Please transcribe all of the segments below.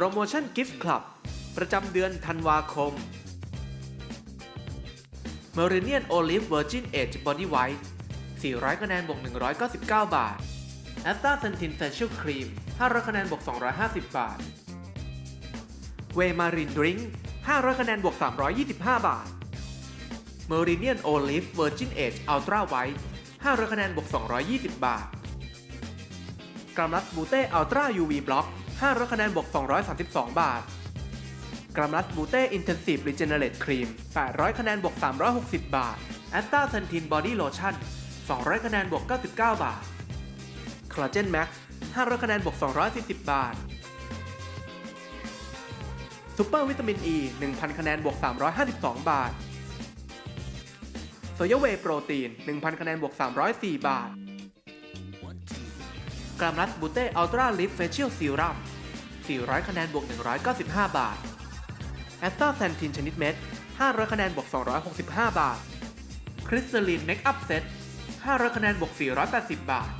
โปรโมชั่นกิฟต์คลับ ประจำเดือนธันวาคม Meridian Olive Virgin Age Body White 400 คะแนนบวก 199 บาท a s t a s e n t i n Facial Cream 500 คะแนนบวก 250 บาท w a y Marine Drink 500 คะแนนบวก 325 บาท Meridian Olive Virgin Age Ultra White 500 คะแนนบวก 220 บาท กรัมรัสบูเต้อัลตร้า UV บล็อก500คะแนนบวก 232 บาท กรัมรัสบูเต้อินเทนซีฟรีเจเนเรตครีม800คะแนนบวก 360 บาทแอสตาเซนทินบอดี้โลชั่น200คะแนนบวก 99 บาทคลาเจนแม็กซ์500คะแนนบวก 240 บาทซูเปอร์วิตามินอ e ี1,000 คะแนนบวก 352 บาทโซยาเวโปรตีน 1,000 คะแนนบวก 304 บาท กรัมรัสบูเต้อัลตร้าลิฟเฟเชียลซีรัม400 คะแนนบวก 195 บาทแอสตาแซนทินชนิดเม็ด 500 คะแนนบวก 265 บาท คริสตัลลินเมคอัพเซต500 คะแนนบวก 480 บาท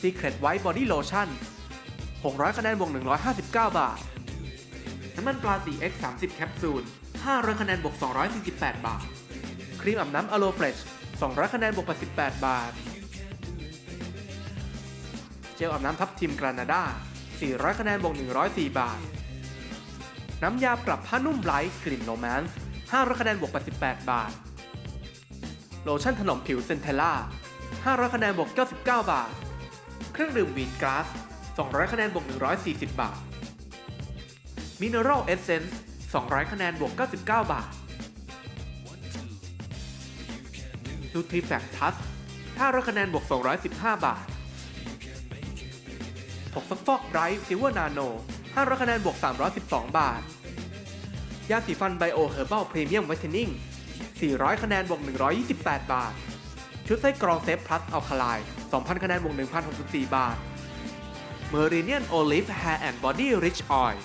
Secret White Body Lotion 600 คะแนนบวก 159 บาท น้ำมันปลา 4X 30 แคปซูล 500 คะแนนบวก 248 บาท ครีมอาบน้ำอโลเฟรช 200 คะแนนบวก88 บาท เจลอาบน้ำทับทิมกรานาดา 400 คะแนนบวก104 บาท น้ำยาปรับผ้านุ่มไรท์กลิ่นโรแมนส์500 คะแนนบวก88 บาท โลชั่นถนอมผิวเซนเทล่า 500 คะแนนบวก99 บาท เครื่องดื่มวีดกราส 200 คะแนนบวก140 บาท มินเนอรัลเอเซนส์200 คะแนนบวก99 บาทนูทริแฟกทัส500 คะแนนบวก215 บาท ผงซักฟอกไบรท์ซิลเวอร์นาโน500คะแนนบวก 312 บาท ยาสีฟันไบโอเฮอร์เบิลพรีเมียมไวท์เทนนิ่ง400 คะแนนบวก 128 บาท ชุดไส้กรองเซฟพลัสอัลคาไลน์2,000 คะแนนบวก 1,064 บาท Meridian Olive Hair and Body Rich Oil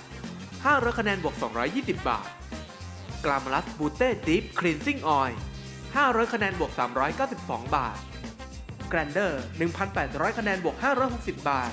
500 คะแนนบวก 220 บาท g l a m o r u s Booty Deep Cleansing Oil 500 คะแนนบวก 392 บาท Grander 1,800 คะแนนบวก 560 บาท